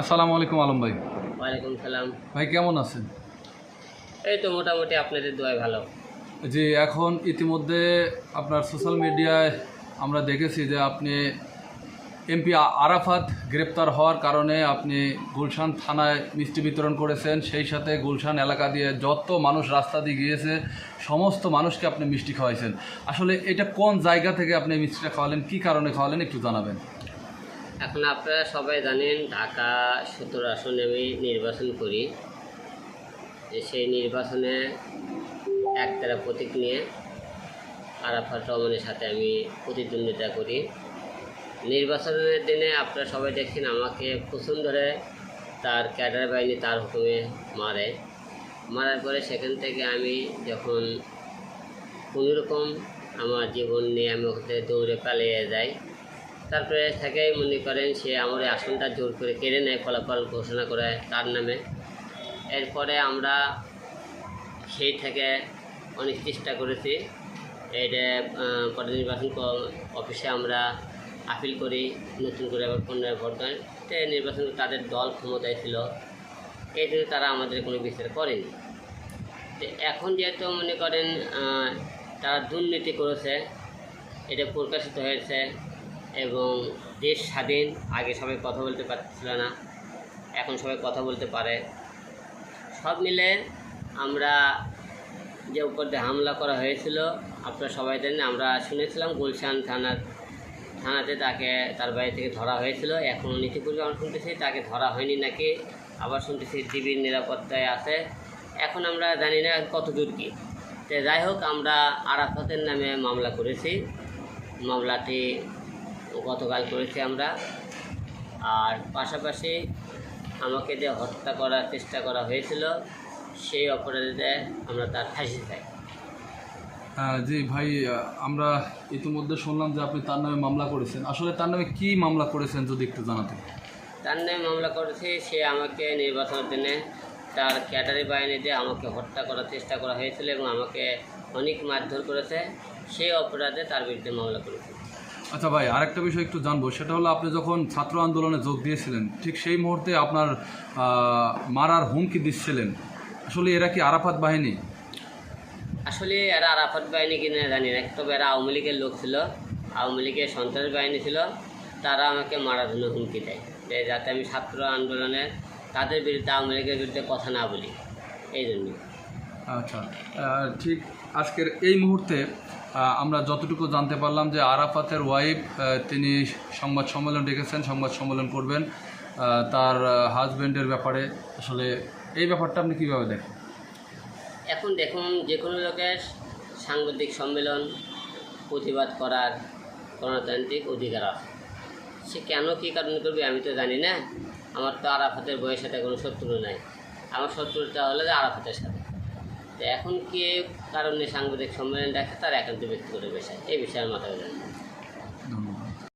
আসসালামু আলাইকুম আলম ভাই। ওয়ালাইকুম সালাম। ভাই কেমন আছেন? এই তো মোটামুটি আপনাদের দোয়াই ভালো। জি এখন ইতিমধ্যে আপনার সোশ্যাল মিডিয়ায় আমরা দেখেছি যে আপনি এমপি আরাফাত গ্রেপ্তার হওয়ার কারণে আপনি গুলশান থানায় মিষ্টি বিতরণ করেছেন। সেই সাথে গুলশান এলাকা দিয়ে যত মানুষ রাস্তা দিয়ে গিয়েছে সমস্ত মানুষকে আপনি মিষ্টি খাওয়াইছেন। আসলে এটা কোন জায়গা থেকে আপনি মিষ্টিটা খাওয়ালেন কী কারণে খাওয়ালেন একটু জানাবেন। এখন আপনারা সবাই জানেন ঢাকা সতেরো আসনে আমি নির্বাচন করি। সেই নির্বাচনে একতারা প্রতীক নিয়ে আরাফাত রহমানের সাথে আমি প্রতিদ্বন্দ্বিতা করি। নির্বাচনের দিনে আপনারা সবাই দেখছেন আমাকে প্রচুর ধরে তার ক্যাডার বাহিনী তার হুকুমে মারে। মারার পরে সেখান থেকে আমি যখন কোনোরকম আমার জীবন নিয়ে আমি ওখানে দৌড়ে পালিয়ে যাই তারপরে থেকেই মনে করেন সে আমার আসনটা জোর করে কেড়ে নেয়, ফলাফল ঘোষণা করে তার নামে। এরপরে আমরা সেই থেকে অনেক চেষ্টা করেছি। এটা পরে নির্বাচন অফিসে আমরা আপিল করি, নতুন করে আবার পুনরায় ভোট দেন নির্বাচন তাদের দল ক্ষমতায় ছিল। এই জন্য তারা আমাদের কোনো বিচার করেনি। এখন যেহেতু মনে করেন তারা দুর্নীতি করেছে, এটা প্রকাশিত হয়েছে এবং দেশ স্বাধীন, আগে সবাই কথা বলতে পারছিল না, এখন সবাই কথা বলতে পারে। সব মিলে আমরা যে উপর দিয়ে হামলা করা হয়েছিল, আপনারা সবাই জানেন, আমরা শুনেছিলাম গুলশান থানার, থানাতে তাকে তার বাড়ি থেকে ধরা হয়েছিল। এখন নীতিপূর্বে আমরা শুনতেছি, তাকে ধরা হয়নি নাকি? আবার শুনতেছি টিভির নিরাপত্তায় আছে। এখন আমরা জানি না কত দূর কী। তো যাই হোক, আমরা আরাফাতের নামে মামলা করেছি। মামলাটি গতকাল করেছি আমরা। আর পাশাপাশি আমাকে যে হত্যা করার চেষ্টা করা হয়েছিল সেই অপরাধীতে আমরা তার ফাঁসি চাই। আহ, জি ভাই আমরা ইতিমধ্যে শুনলাম যে আপনি তার নামে মামলা করেছেন। আসলে তার নামে কি মামলা করেছেন যদি একটু জানাতেন? তার নামে মামলা করেছি সে আমাকে নির্বাচনের দিনে তার ক্যাটারি বাহিনী দিয়ে আমাকে হত্যা করার চেষ্টা করা হয়েছিল এবং আমাকে অনেক মারধর করেছে। সেই অপরাধে তার বিরুদ্ধে মামলা করেছি। আচ্ছা ভাই, আরেকটা বিষয় একটু জানব। সেটা হলো আপনি যখন ছাত্র আন্দোলনে যোগ দিয়েছিলেন, ঠিক সেই মুহূর্তে আপনার মারার হুমকি দিচ্ছিলেন। আসলে এরা কি আরাফাত বাহিনী? আসলে এরা আরাফাত বাহিনী কিনে জানি না, তবে এরা আওয়ামী লীগের লোক ছিল। আওয়ামী লীগের সন্ত্রাস বাহিনী ছিল। তারা আমাকে মারার জন্য হুমকি দেয় যাতে আমি ছাত্র আন্দোলনে তাদের বিরুদ্ধে, আওয়ামী লীগের বিরুদ্ধে কথা না বলি। এই জন্য আচ্ছা ঠিক আজকের এই মুহূর্তে আমরা যতটুকু জানতে পারলাম যে আরাফাতের ওয়াইফ তিনি সংবাদ সম্মেলন ডেকেছেন, সংবাদ সম্মেলন করবেন তার হাজব্যান্ডের ব্যাপারে। আসলে এই ব্যাপারটা আপনি কীভাবে দেখেন? এখন দেখুন, যে কোনো লোকের সাংবাদিক সম্মেলন, প্রতিবাদ করার গণতান্ত্রিক অধিকার আছে। সে কেন কী কারণে করবে আমি তো জানি না। আমার তো আরাফাতের বইয়ের সাথে কোনো শত্রু নাই। আমার শত্রুটা হলো যে আরাফাতের সাথে। তো এখন কে কারণে সাংবাদিক সম্মেলন ডাকে তার একান্ত ব্যক্তিগত বিষয় এই বিষয়ে না।